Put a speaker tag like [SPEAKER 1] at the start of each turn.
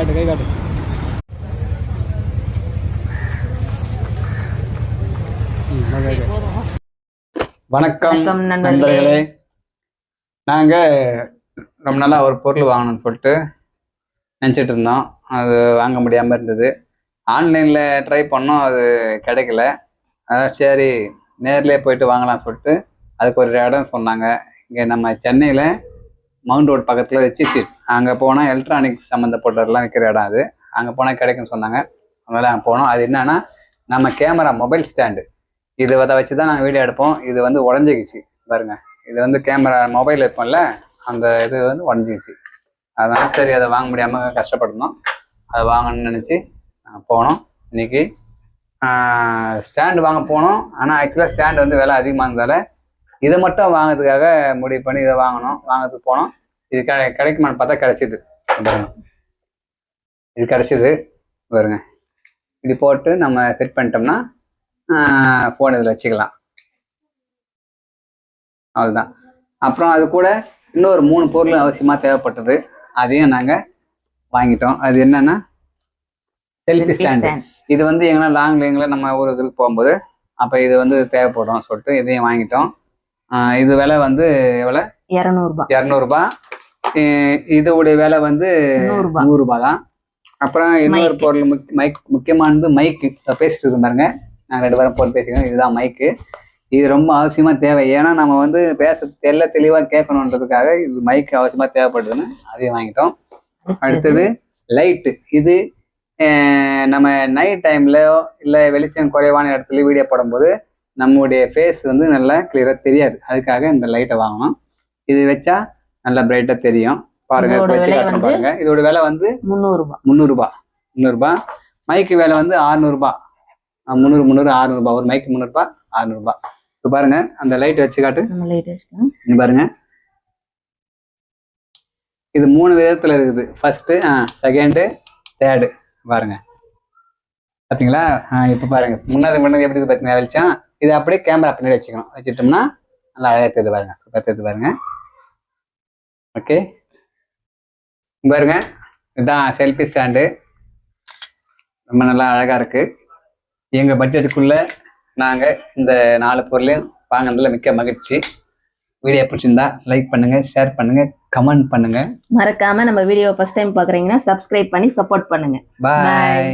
[SPEAKER 1] காட்டு கை காட்டு.
[SPEAKER 2] வணக்கம் நண்பர்களே.
[SPEAKER 1] நாங்கள் ரொம்ப நாளாக ஒரு பொருள் வாங்கணும்னு சொல்லிட்டு நினச்சிட்டு இருந்தோம். அது வாங்க முடியாமல் இருந்தது. ஆன்லைனில் ட்ரை பண்ணோம் அது கிடைக்கல. அதனால் சரி நேர்லேயே போயிட்டு வாங்கலாம் சொல்லிட்டு அதுக்கு ஒரு இடம் சொன்னாங்க. இங்கே நம்ம சென்னையில் மவுண்ட் ரோடு பக்கத்தில் வச்சு அங்கே போனால் எலக்ட்ரானிக் சம்மந்தப்பட்டதெல்லாம் விற்கிற இடம் அது. அங்கே போனால் கிடைக்கும்னு சொன்னாங்க. அதனால் அங்கே போனோம். அது என்னன்னா நம்ம கேமரா மொபைல் ஸ்டாண்டு இது அதை வச்சு தான் நாங்கள் வீடியோ எடுப்போம். இது வந்து உடஞ்சிக்கிச்சு. பாருங்க. இது வந்து கேமரா மொபைல் இருப்போம்ல அந்த இது வந்து உடஞ்சிக்கிச்சு. அதனால் சரி அதை வாங்க முடியாமல் கஷ்டப்படணும் அதை வாங்கணும்னு நினச்சி நாங்கள் போனோம். இன்னைக்கு ஸ்டாண்டு வாங்க போனோம். ஆனால் ஆக்சுவலாக ஸ்டாண்டு வந்து விலை அதிகமாக இருந்ததால் இதை மட்டும் வாங்குறதுக்காக முடிவு பண்ணி இதை வாங்கணும் வாங்குறதுக்கு போனோம். இது கிடை கிடைக்குமான்னு பார்த்தா கிடைச்சிது. இது கிடைச்சிது. பாருங்க. இப்படி போட்டு நம்ம ஃபிட் பண்ணிட்டோம்னா ஃபோன் இதில் வச்சுக்கலாம். அவ்வளோதான் அப்புறம் அது கூட இன்னொரு மூணு பொருள் அவசியமாக தேவைப்பட்டது. அதையும் நாங்கள் வாங்கிட்டோம். அது என்னன்னா செல்ஃபி ஸ்டாண்டு. இது வந்து எங்கன்னா லாங் லேங்கில் நம்ம ஒரு இதுக்கு போகும்போது அப்போ இது வந்து தேவைப்படும் சொல்லிட்டு இதையும் வாங்கிட்டோம். இது விலை வந்து எவ்வளோ
[SPEAKER 2] இருநூறுபா.
[SPEAKER 1] இரநூறுபா. இதோடைய விலை வந்து
[SPEAKER 2] நூறுபா.
[SPEAKER 1] நூறுரூபா தான் அப்புறம் இன்னொரு. பொருள் முக் மைக் முக்கியமானது மைக்கு பேசிட்டு இருக்கோம் பாருங்க. நாங்கள் ரெண்டு பேரும் போட்டு பேசிக்கிறோம். இதுதான் மைக்கு இது ரொம்ப அவசியமா தேவை. ஏன்னா நம்ம வந்து பேச தெல்ல தெளிவாக கேட்கணுன்றதுக்காக இது மைக் அவசியமா தேவைப்படுதுன்னு அதையும் வாங்கிட்டோம். அடுத்தது லைட்டு இது நம்ம நைட் டைம்லயோ இல்லை வெளிச்சம் குறைவான இடத்துல வீடியோ போடும்போது நம்மளுடைய ஃபேஸ் வந்து நல்லா கிளியராக தெரியாது. அதுக்காக இந்த லைட்டை வாங்கணும். இது வச்சா நல்லா பிரைட்டாக தெரியும். பாருங்க வச்சு காட்டுறேன்? பாருங்க. இதோட விலை வந்து
[SPEAKER 2] முந்நூறுபா.
[SPEAKER 1] முந்நூறுபா. முந்நூறுபா. மைக்கு விலை வந்து ஆறுநூறுபா. முந்நூறு முந்நூறு ஆறுநூறுபா. ஒரு மைக்கு முந்நூறுபா ஆறுநூறுபா. இப்போ பாருங்க அந்த லைட் வச்சு காட்டு. பாருங்க. இது மூணு விதத்துல இருக்குது. ஃபர்ஸ்ட் செகண்டு தேர்டு பாருங்க. பார்த்தீங்களா இப்போ பாருங்க. முன்னாடி முன்னாடி எப்படி பார்த்தீங்கன்னா வெளிச்சம். இது அப்படியே கேமரா பின்னாடி வச்சுக்கணும். வச்சுட்டோம்னா நல்லா அழகாக தெரியுது பாருங்க. சூப்பராக தெரியுது பாருங்க. ஓகே பாருங்க. இதுதான் செல்ஃபி ஸ்டாண்டு ரொம்ப நல்லா அழகா இருக்கு. எங்க பட்ஜெட்டுக்குள்ள நாங்க இந்த நாலு பொருளையும் வாங்கினதுல மிக்க மகிழ்ச்சி. வீடியோ பிடிச்சிருந்தா லைக் பண்ணுங்க ஷேர் பண்ணுங்க கமெண்ட் பண்ணுங்க.
[SPEAKER 2] மறக்காம நம்ம வீடியோ ஃபர்ஸ்ட் டைம் பாக்குறீங்கன்னா சப்ஸ்கிரைப் பண்ணி சப்போர்ட் பண்ணுங்க.
[SPEAKER 1] பாய்